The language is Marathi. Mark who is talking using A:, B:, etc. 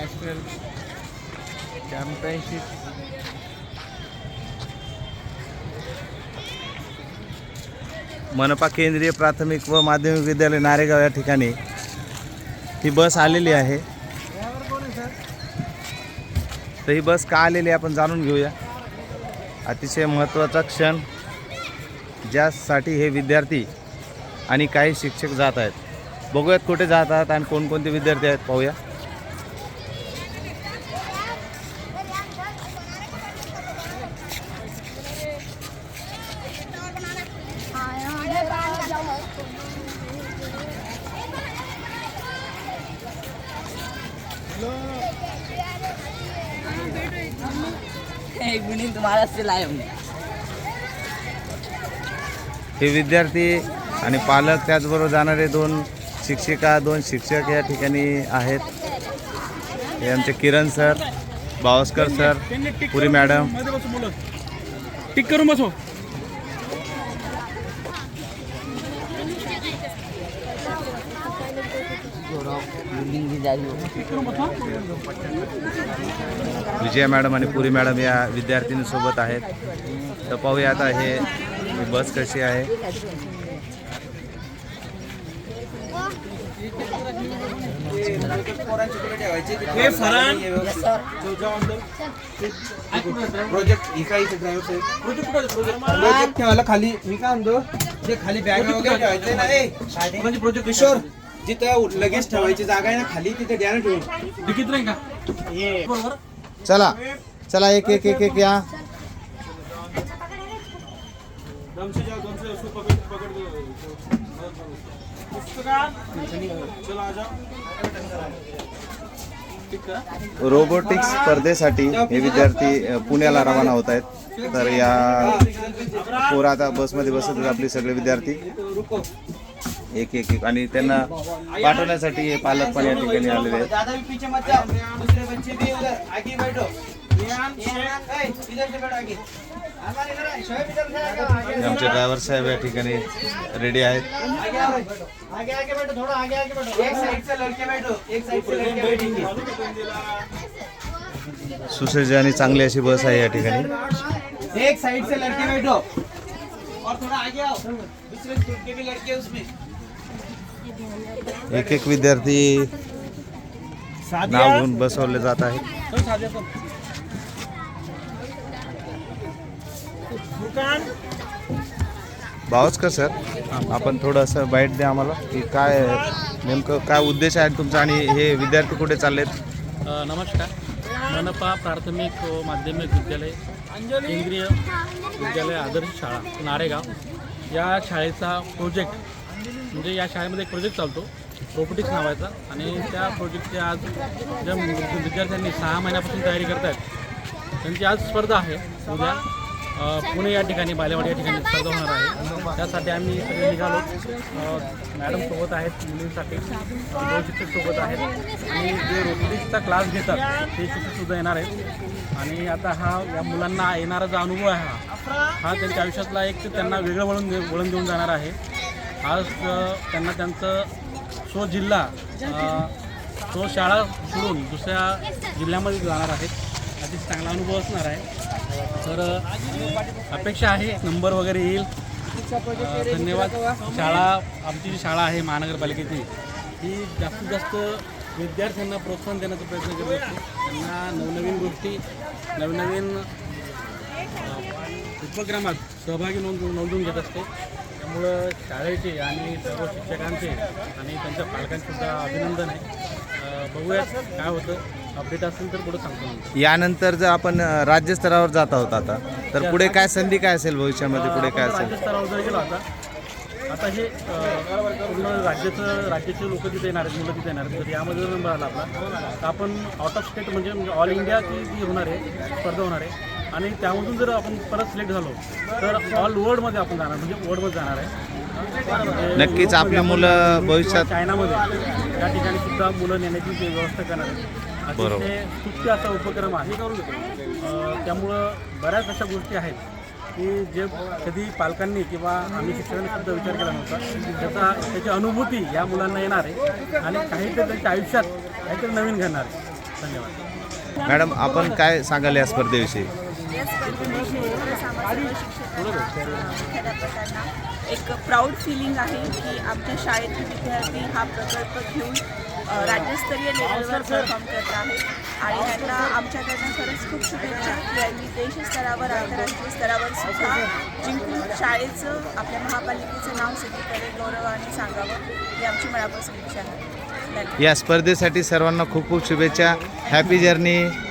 A: National championship. मनपा केंद्रीय प्राथमिक व माध्यमिक विद्यालय नारेगाव या ठिकाणी ही बस आलेली आहे. तर ही बस का आलेली आहे आपण जाणून घेऊया. अतिशय महत्त्वाचा क्षण ज्यासाठी हे विद्यार्थी आणि काही शिक्षक जात आहेत. बघूयात कुठे जात आहेत आणि कोणकोणते विद्यार्थी आहेत पाहूया.
B: एक मिनिट तुम्हाला
A: हे विद्यार्थी आणि पालक त्याचबरोबर जाणारे दोन शिक्षिका दोन शिक्षक या ठिकाणी आहेत. हे आमचे Kiran sir Bawaskar sir Puri madam.
C: Tick करून बसो
A: विजया मॅडम आणि पुरी मॅडम या विद्यार्थिनीसोबत आहेत. तर पाहूया आता हे बस कशी आहे.
C: हे फरान.
D: प्रोजेक्ट ठेवायला खाली. मी काय म्हणतो जे खाली बॅग वगैरे ठेवायचे ना ए म्हणजे प्रोजेक्ट किशोर. जिथं लगेच ठेवायची जागा आहे ना खाली तिथे द्या ना ठेवून.
C: डिकीत नाही का? बरोबर.
A: चला. चला एक एक एक एक या. रोबोटिक्स स्पर्धेसाठी हे विद्यार्थी पुण्याला रवाना होत आहेत. तर या पोरं आता बसमध्ये बसत आपले सगळे विद्यार्थी. एक एक एक. आणि त्यांना पाठवण्यासाठी हे पालक पण या ठिकाणी आलेले आहेत.
D: दादा भी पीछे मत जाओ दूसरे बच्चे भी उधर आगे बैठो. ध्यान ए, इधर से बैठो आगे. हमारे इधर आ, शोएब इधर से आएगा, आगे
A: आमचे ड्रायव्हर साहेब या ठिकाणी रेडी आहेत.
D: आगे आओ आगे आगे बैठो. थोड़ा आगे आगे बैठो. एक साइड से लड़के बैठो. एक साइड से लड़के बैठेंगे.
A: सुसज्ज आणि चांगली अशी बस आहे या ठिकाणी.
D: एक साइड से लड़के बैठो. और थोड़ा आगे आओ. दूसरे के भी लड़के उसमें.
A: एक एक विद्यार्थी नाव घेऊन बसवले जात आहेत. भावच सर? आपण थोडंसं बाईट द्या आम्हाला. की काय नेमकं काय उद्देश आहे तुमचा आणि हे विद्यार्थी कुठे चाललेत?
E: नमस्कार. मनपा प्राथमिक व माध्यमिक विद्यालय केंद्रीय विद्यालय आदर्श शाळा नारेगाव. या शाळेचा प्रोजेक्ट म्हणजे या शाळेमध्ये एक प्रोजेक्ट चालतो. रोबोटिक्स नावाचा. आणि त्या प्रोजेक्टचे आज ज्या विद्यार्थ्यांनी सहा महिन्यापासून तयारी करत आहेत त्यांची आज स्पर्धा आहे. उद्या अ, पुणे या ठिकाणी बालेवाडी या ठिकाणी स्पर्धा होणार आहे. त्यासाठी आम्ही सगळे निघालो. अ, मॅडम सोबत आहेत मुलींसाठी अ, दोन शिक्षक सोबत आहेत. आणि जे रोबोटिक्सचा क्लास घेतात ते शिक्षकसुद्धा येणार आहेत. आणि आता हा या मुलांना येणारा जो अनुभव आहे हा हा त्यांच्या आयुष्यातला एक त्यांना वेगळं वळण दे- वळण देऊन जाणार आहे. आज त्यांना त्यांचं स्व जिल्हा स्व शाळा सोडून दुसऱ्या जिल्ह्यामध्ये जाणार आहेत. अतिशय चांगला अनुभव असणार आहे. तर अपेक्षा आहे नंबर वगैरे येईल. धन्यवाद. शाळा आमची जी शाळा आहे महानगरपालिकेची ही जास्तीत जास्त विद्यार्थ्यांना प्रोत्साहन देण्याचा प्रयत्न करत असते. त्यांना नवनवीन गोष्टी नवनवीन उपक्रमात सहभागी नोंद नोंदवून घेत असते. त्यामुळं शाळेचे आणि सर्व शिक्षकांचे आणि त्यांच्या पालकांचेसुद्धा अभिनंदन आहे. बघूयात काय होतं. अपडेट असेल तर पुढं सांगतो
A: यानंतर जर आपण राज्यस्तरावर जात आहोत आता तर पुढे काय संधी काय असेल भविष्यामध्ये? पुढे काय असेल?
E: राज्यस्तरावर जर गेलो आता आता हे पूर्ण राज्याचं राज्याचे लोक तिथे येणार आहेत मुलं तिथे येणार आहेत. तर यामध्ये जर नंबर आला आपला तर आपण आउट ऑफ स्टेट म्हणजे ऑल इंडियाची जी होणार आहे स्पर्धा होणार आहे. आणि त्यामधून जर आपण परत सिलेक्ट झालो तर ऑल वर्ल्डमध्ये आपण जाणार म्हणजे वर्ल्डमध्ये जाणार आहे.
A: नक्कीच आपली मुलं भविष्यात
E: चायनामध्ये. त्या ठिकाणी सुद्धा मुलं नेण्याची व्यवस्था करणार आहे. अतिशय असा उपक्रम आहे. त्यामुळं बऱ्याच अशा गोष्टी आहेत की जे कधी पालकांनी किंवा आम्ही शिक्षकांनी सुद्धा विचार केला नव्हता त्याचा त्याची अनुभूती या मुलांना येणार आहे आणि काहीतरी त्यांच्या आयुष्यात काहीतरी नवीन घडणार आहे. धन्यवाद.
A: मॅडम आपण काय सांगाल या स्पर्धेविषयी?
F: शिक्षकांना एक प्राऊड फिलिंग आहे की आमच्या शाळेतील विद्यार्थी हा प्रकल्प घेऊन राज्यस्तरीय लेवलवर परफॉर्म करत आहे आणि त्यांना आमच्याकडनं खरंच खूप शुभेच्छा की यांनी देशस्तरावर आंतरराष्ट्रीय स्तरावर सुद्धा जिंकून शाळेचं आपल्या महापालिकेचं नाव सगळीकडे गौरवाने सांगावं. ही आमची मनापासून इच्छा आहे.
A: या स्पर्धेसाठी सर्वांना खूप खूप शुभेच्छा. Happy journey